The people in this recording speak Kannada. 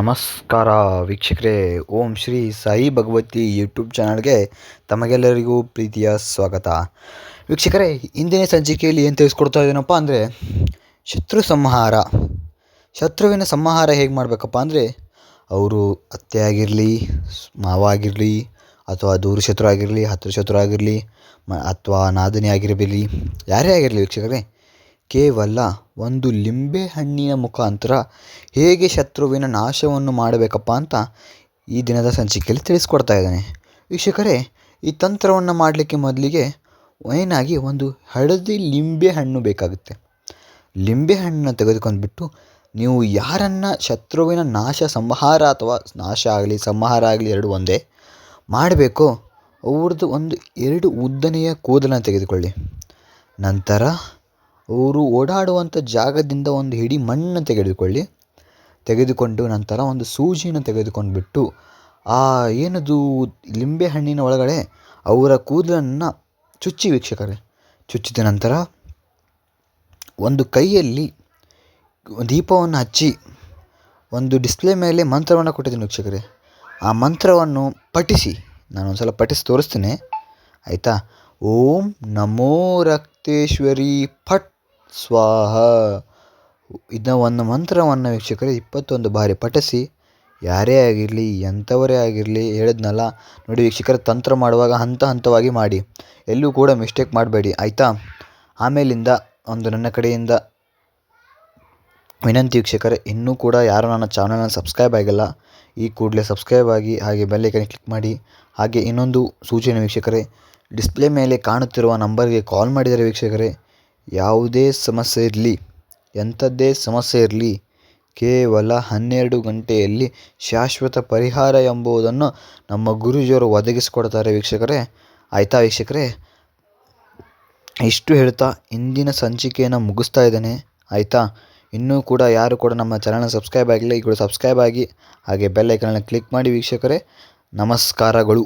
ನಮಸ್ಕಾರ ವೀಕ್ಷಕರೇ, ಓಂ ಶ್ರೀ ಸಾಯಿ ಭಗವತಿ ಯೂಟ್ಯೂಬ್ ಚಾನಲ್ಗೆ ತಮಗೆಲ್ಲರಿಗೂ ಪ್ರೀತಿಯ ಸ್ವಾಗತ. ವೀಕ್ಷಕರೇ, ಇಂದಿನ ಸಂಚಿಕೆಯಲ್ಲಿ ಏನು ತಿಳಿಸ್ಕೊಡ್ತಾ ಇದ್ದೀನಪ್ಪ ಅಂದರೆ, ಶತ್ರು ಸಂಹಾರ. ಶತ್ರುವಿನ ಸಂಹಾರ ಹೇಗೆ ಮಾಡಬೇಕಪ್ಪ ಅಂದರೆ, ಅವರು ಅತ್ತೆ ಆಗಿರಲಿ, ಮಾವ ಆಗಿರಲಿ, ಅಥವಾ ದೂರ ಶತ್ರು ಆಗಿರಲಿ ಹತ್ತಿರ ಶತ್ರು ಆಗಿರಲಿ ಅಥವಾ ನಾದಿನಿ ಆಗಿರಲಿ, ಯಾರೇ ಆಗಿರಲಿ ವೀಕ್ಷಕರೇ ಕೇವಲ ಒಂದು ಲಿಂಬೆ ಹಣ್ಣಿನ ಮುಖಾಂತರ ಹೇಗೆ ಶತ್ರುವಿನ ನಾಶವನ್ನು ಮಾಡಬೇಕಪ್ಪ ಅಂತ ಈ ದಿನದ ಸಂಚಿಕೆಯಲ್ಲಿ ತಿಳಿಸ್ಕೊಡ್ತಾ ಇದ್ದಾನೆ. ವೀಕ್ಷಕರೇ, ಈ ತಂತ್ರವನ್ನು ಮಾಡಲಿಕ್ಕೆ ಮೊದಲಿಗೆ ಏನಾಗಿ ಒಂದು ಹಳದಿ ಲಿಂಬೆ ಹಣ್ಣು ಬೇಕಾಗುತ್ತೆ. ಲಿಂಬೆ ಹಣ್ಣನ್ನು ತೆಗೆದುಕೊಂಡ್ಬಿಟ್ಟು ನೀವು ಯಾರನ್ನು ಶತ್ರುವಿನ ನಾಶ ಸಂಹಾರ ಅಥವಾ ನಾಶ ಆಗಲಿ, ಸಂಹಾರ ಆಗಲಿ ಎರಡು ಒಂದೇ ಮಾಡಬೇಕು, ಅವ್ರದ್ದು ಒಂದು ಎರಡು ಉದ್ದನೆಯ ಕೂದಲನ್ನು ತೆಗೆದುಕೊಳ್ಳಿ. ನಂತರ ಅವರು ಓಡಾಡುವಂಥ ಜಾಗದಿಂದ ಒಂದು ಹಿಡಿ ಮಣ್ಣನ್ನು ತೆಗೆದುಕೊಳ್ಳಿ. ತೆಗೆದುಕೊಂಡು ನಂತರ ಒಂದು ಸೂಜಿಯನ್ನು ತೆಗೆದುಕೊಂಡು ಬಿಟ್ಟು ಆ ಏನದು ಲಿಂಬೆ ಹಣ್ಣಿನ ಒಳಗಡೆ ಅವರ ಕೂದಲನ್ನು ಚುಚ್ಚಿ ವೀಕ್ಷಕರೇ, ಚುಚ್ಚಿದ ನಂತರ ಒಂದು ಕೈಯಲ್ಲಿ ದೀಪವನ್ನು ಹಚ್ಚಿ ಒಂದು ಡಿಸ್ಪ್ಲೇ ಮೇಲೆ ಮಂತ್ರವನ್ನು ಕೊಟ್ಟಿದ್ದೀನಿ ವೀಕ್ಷಕರೇ. ಆ ಮಂತ್ರವನ್ನು ಪಠಿಸಿ, ನಾನು ಒಂದು ಸಲ ಪಠಿಸಿ ತೋರಿಸ್ತೇನೆ. ಆಯಿತಾ? ಓಂ ನಮೋ ರಕ್ತೇಶ್ವರಿ ಫಟ್ ಸ್ವಾಹ. ಇದನ್ನ ಒಂದು ಮಂತ್ರವನ್ನು ವೀಕ್ಷಕರೇ ಇಪ್ಪತ್ತೊಂದು ಬಾರಿ ಪಠಿಸಿ, ಯಾರೇ ಆಗಿರಲಿ, ಎಂಥವರೇ ಆಗಿರಲಿ ಹೇಳಿದ್ನಲ್ಲ. ನೋಡಿ ವೀಕ್ಷಕರ, ತಂತ್ರ ಮಾಡುವಾಗ ಹಂತ ಹಂತವಾಗಿ ಮಾಡಿ. ಎಲ್ಲೂ ಕೂಡ ಮಿಸ್ಟೇಕ್ ಮಾಡಬೇಡಿ, ಆಯಿತಾ? ಆಮೇಲಿಂದ ಒಂದು ನನ್ನ ಕಡೆಯಿಂದ ವಿನಂತಿ ವೀಕ್ಷಕರೇ, ಇನ್ನೂ ಕೂಡ ಯಾರು ನನ್ನ ಚಾನಲ್ನ ಸಬ್ಸ್ಕ್ರೈಬ್ ಆಗಿಲ್ಲ, ಈ ಕೂಡಲೇ ಸಬ್ಸ್ಕ್ರೈಬ್ ಆಗಿ ಹಾಗೆ ಬೆಲ್ಲೈಕನ್ ಕ್ಲಿಕ್ ಮಾಡಿ. ಹಾಗೆ ಇನ್ನೊಂದು ಸೂಚನೆ ವೀಕ್ಷಕರೇ ಡಿಸ್ಪ್ಲೇ ಮೇಲೆ ಕಾಣುತ್ತಿರುವ ನಂಬರ್ಗೆ ಕಾಲ್ ಮಾಡಿದರೆ ವೀಕ್ಷಕರೇ ಯಾವುದೇ ಸಮಸ್ಯೆ ಇರಲಿ, ಎಂಥದ್ದೇ ಸಮಸ್ಯೆ ಇರಲಿ, ಕೇವಲ ಹನ್ನೆರಡು ಗಂಟೆಯಲ್ಲಿ ಶಾಶ್ವತ ಪರಿಹಾರ ಎಂಬುದನ್ನು ನಮ್ಮ ಗುರೂಜಿಯವರು ಒದಗಿಸಿಕೊಡ್ತಾರೆ ವೀಕ್ಷಕರೇ. ಆಯಿತಾ ವೀಕ್ಷಕರೇ? ಇಷ್ಟು ಹೇಳ್ತಾ ಇಂದಿನ ಸಂಚಿಕೆಯನ್ನು ಮುಗಿಸ್ತಾ ಇದ್ದೇನೆ. ಆಯಿತಾ? ಇನ್ನೂ ಕೂಡ ಯಾರು ಕೂಡ ನಮ್ಮ ಚಾನಲ್ನ ಸಬ್ಸ್ಕ್ರೈಬ್ ಆಗಿಲ್ಲ ಕೂಡ ಸಬ್ಸ್ಕ್ರೈಬ್ ಆಗಿ ಹಾಗೆ ಬೆಲ್ ಕ್ಲಿಕ್ ಮಾಡಿ ವೀಕ್ಷಕರೇ. ನಮಸ್ಕಾರಗಳು.